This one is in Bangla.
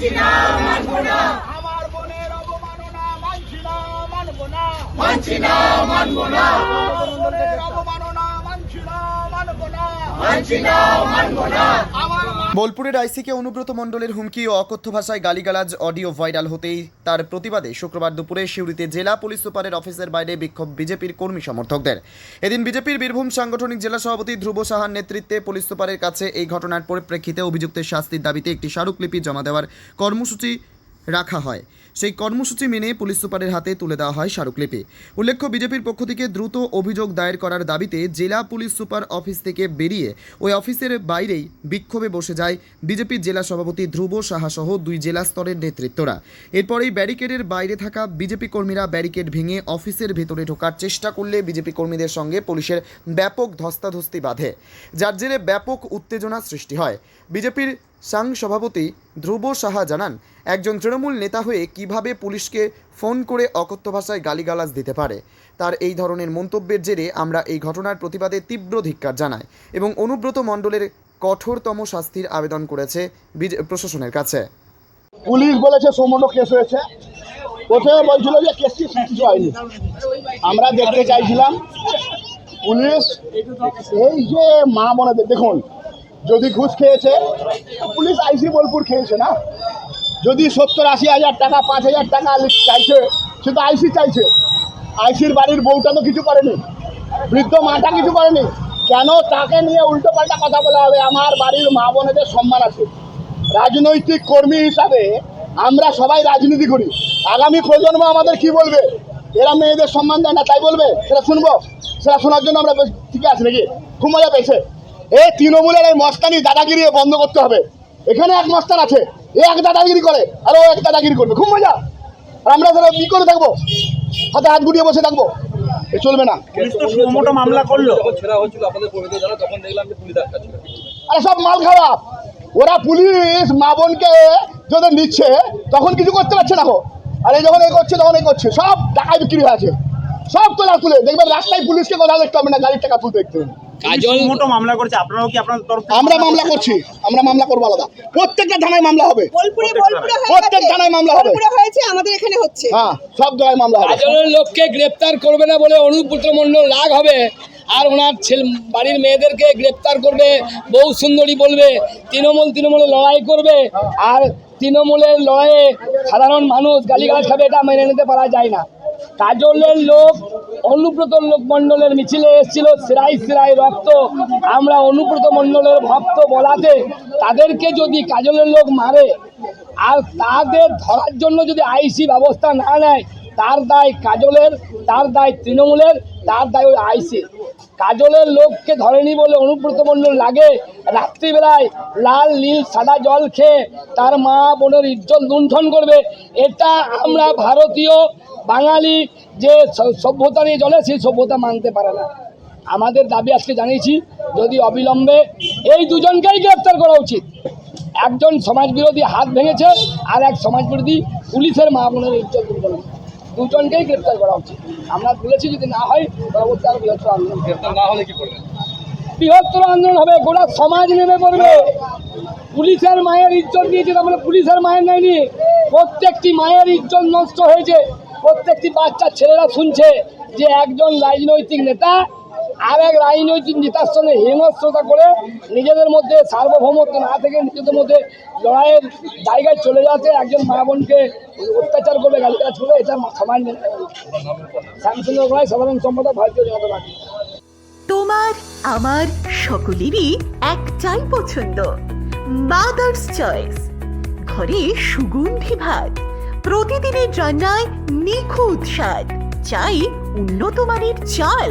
আমার বোনের অবমাননা মানছি না মানব না। মানছি না মানব না। আমার বোনের অবমাননা মানছি না মানব না। মানছি না মানব না। আমার বোলপুরের আইসিকে অনুব্রত মণ্ডলের হুমকি ও অকথ্য ভাষায় গালিগালাজ, অডিও ভাইরাল হতেই তার প্রতিবাদে শুক্রবার দুপুরে সিউড়িতে জেলা পুলিশ সুপারের অফিসের বাইরে বিক্ষোভ বিজেপির কর্মী সমর্থকদের। এদিন বিজেপির বীরভূম সাংগঠনিক জেলা সভাপতি ধ্রুব সাহার নেতৃত্বে পুলিশ সুপারের কাছে এই ঘটনার পরিপ্রেক্ষিতে অভিযুক্তের শাস্তির দাবিতে একটি স্মারকলিপি জমা দেওয়ার কর্মসূচি রাখা হয়। সেই কর্মসূচি মেনে পুলিশ সুপারের হাতে তুলে দেওয়া হয় স্মারকলিপি। উল্লেখ্য, বিজেপির পক্ষ থেকে দ্রুত অভিযোগ দায়ের করার দাবিতে জেলা পুলিশ সুপার অফিস থেকে বেরিয়ে ওই অফিসের বাইরেই বিক্ষোভে বসে যায় বিজেপির জেলা সভাপতি ধ্রুব সাহা সহ দুই জেলা স্তরের নেতৃত্বরা। এরপরেই ব্যারিকেডের বাইরে থাকা বিজেপি কর্মীরা ব্যারিকেড ভেঙে অফিসের ভেতরে ঢোকার চেষ্টা করলে বিজেপি কর্মীদের সঙ্গে পুলিশের ব্যাপক ধস্তাধস্তি বাধে, যার জেরে ব্যাপক উত্তেজনা সৃষ্টি হয়। বিজেপির সাং সভাপতি ধ্রুব সাহা জানান, একজন তৃণমূল নেতা হয়ে কীভাবে পুলিশকে ফোন করে অকথ্য ভাষায় গালিগালাজ দিতে পারে? তার এই ধরনের মন্তব্যের জেরে আমরা এই ঘটনার প্রতিবাদে তীব্র ধিক্কার জানাই এবং অনুব্রত মণ্ডলের কঠোরতম শাস্তির আবেদন করেছে প্রশাসনের কাছে। পুলিশ বলেছে সোমোটো কেস হয়েছে। প্রথমে বলছিল যে কেসটি কিছু হয়নি। আমরা দেখতে চাইছিলাম, পুলিশ এই যে মা বোনেদের দেখুন, যদি ঘুষ খেয়েছে পুলিশ আইসি বোলপুর খেয়েছে না? যদি সত্তর আশি হাজার টাকা, পাঁচ হাজার টাকা চাইছে, সে তো আইসি চাইছে। আইসির বাড়ির বউটা তো কিছু করেনি, বৃদ্ধ মাটা কিছু করেনি। কেন তাকে নিয়ে উল্টো পাল্টা কথা বলা হবে? আমার বাড়ির মা বোনেদের সম্মান আছে। রাজনৈতিক কর্মী হিসাবে আমরা সবাই রাজনীতি করি। আগামী প্রজন্ম আমাদের কি বলবে? এরা মেয়েদের সম্মান দেয় না, তাই বলবে? সেটা শুনব। সেটা শোনার জন্য আমরা ঠিক আছে নাকি? খুব মজা পেয়েছে। এই তৃণমূলের এই মস্তানি দাদাগিরি বন্ধ করতে হবে। এখানে এক মস্তান আছে। এ এক দাদাগিরি করে আর ও এক দাদাগিরি করবে। খুব মজা। আর আমরা তাহলে কি করে থাকব? হাতে হাত গুটিয়ে বসে থাকব? এ চলবে না। মামলা করল। আরে সব মাল খারাপ। ওরা পুলিশ মা বোনকে যদি নিচ্ছে তখন কিছু করতে পারছে না আর এই যখন এই করছে তখন এই করছে। সব টাকায় বিক্রি হয়ে আছে। সব তোলা তুলে। দেখবেন রাস্তায় পুলিশকে কথা দেখতে হবে না গাড়ির টাকা তুলতে দেখতে হবে। কাজল সুমোটো মামলা করেছে আপনারাও কি আপনার তরফ আমরা মামলা করছি আমরা মামলা করব আলাদা। প্রত্যেকটা থানায় মামলা হবে। বোলপুরে বোলপুরে প্রত্যেক থানায় মামলা হবে। বোলপুরে হয়েছে আমাদের এখানে হচ্ছে। হ্যাঁ সব জায়গায় মামলা হবে। কাজলের লোককে গ্রেপ্তার করবে না বলে অনুপুত্র মণ্ডল রাগ হবে। আর ওনার ছেলে বাড়ির মেয়েদেরকে গ্রেপ্তার করবে বউ সুন্দরী বলবে তৃণমূল তৃণমূলে লড়াই করবে আর তৃণমূলের লড়াইয়ে সাধারণ মানুষ গালিগালাজ খাবে এটা মেনে নিতে পারা যায় না। কাজলের লোক, অনুব্রত লোক মণ্ডলের মিছিলে এসেছিল, সিরাই সিরাই রক্ত। আমরা অনুব্রত মণ্ডলের ভক্ত বলাতে তাদেরকে যদি কাজলের লোক মারে, আর তাদের ধরার জন্য যদি আইসি ব্যবস্থা না নেয় তার দায় কাজলের, তার দায় তৃণমূলের, তার দায় ওই আইসি। কাজলের লোককে ধরেনি বলে অনুব্রত মণ্ডল লাগে। রাত্রিবেলায় লাল, নীল, সাদা জল খেয়ে তার মা বোনের ইজ্জত লুণ্ঠন করবে। এটা আমরা ভারতীয় বাঙালি যে সভ্যতা নিয়ে চলে, সেই সভ্যতা মানতে পারে না। আমাদের দাবি আজকে জানিয়েছি, যদি অবিলম্বে এই দুজনকেই গ্রেপ্তার করা উচিত। একজন সমাজবিরোধী হাত ভেঙেছে, আর এক সমাজবিরোধী পুলিশের মা বোনের ইজ্জত দুজনকেই গ্রেপ্তার করা উচিত আমরা বলেছি যদি না হয় পরবর্তী আরও বৃহত্তর আন্দোলন গ্রেপ্তার না হলে কি করবে বৃহত্তর আন্দোলন হবে গোটা সমাজ নেমে পড়বে। পুলিশের মায়ের ইজ্জত নিয়েছে তার মানে পুলিশের মায়ের নেয়নি। প্রত্যেকটি মায়ের ইজ্জত নষ্ট হয়েছে। প্রত্যেকটি বাচ্চা ছেলেরা শুনছে যে একজন রাজনৈতিক নেতা আর এক রাজনৈতিক নেতার সঙ্গে হিংস্রতা করে নিজেদের মধ্যে সার্বভৌমত্ব না থেকে নিজেদের মধ্যে লড়াইয়ের জায়গায় চলে যাচ্ছে একজন মা বোনকে অত্যাচার করবে গালিগালাজ করবে, এটা মেনে না। শ্যামসুন্দর রায় সাধারণ সম্পাদক ভারতীয় জনতা পার্টি তোমার, আমার সকলেরই একটাই পছন্দ মাদার্স চয়েস ঘরে সুগন্ধি ভাত, প্রতিদিনের রান্নায় নিখুঁত স্বাদ, চাই উন্নত মানের চাল